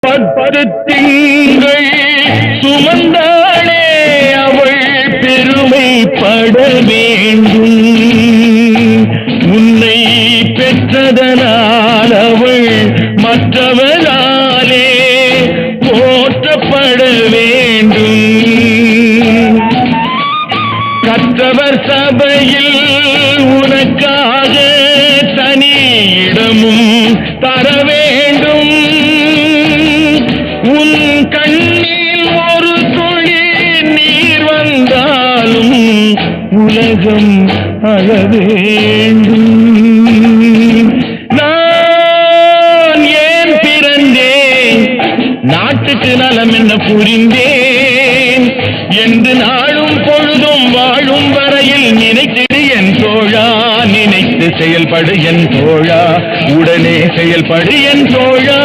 பத்து சுமந்தாளே அவள் பெருமைப்பட வேண்டும். உன்னை பெற்றதனால் அவள் மற்றவராலே போற்றப்பட வேண்டும். கற்றவர் சபையில் உனக்காக தனி இடமும் தர கண்ணில் ஒரு துளி நீர் வந்தாலும் உலகம் அழ வேண்டும். நான் ஏன் பிறந்தேன்? நாட்டுக்கு நலம் என்ன புரிந்தேன்? என்று நாளும் பொழுதும் வாழும் வரையில் நினைத்திடு என் தோழா நினைத்து செயல்படு என் தோழா. உடனே செயல்படு என் தோழா.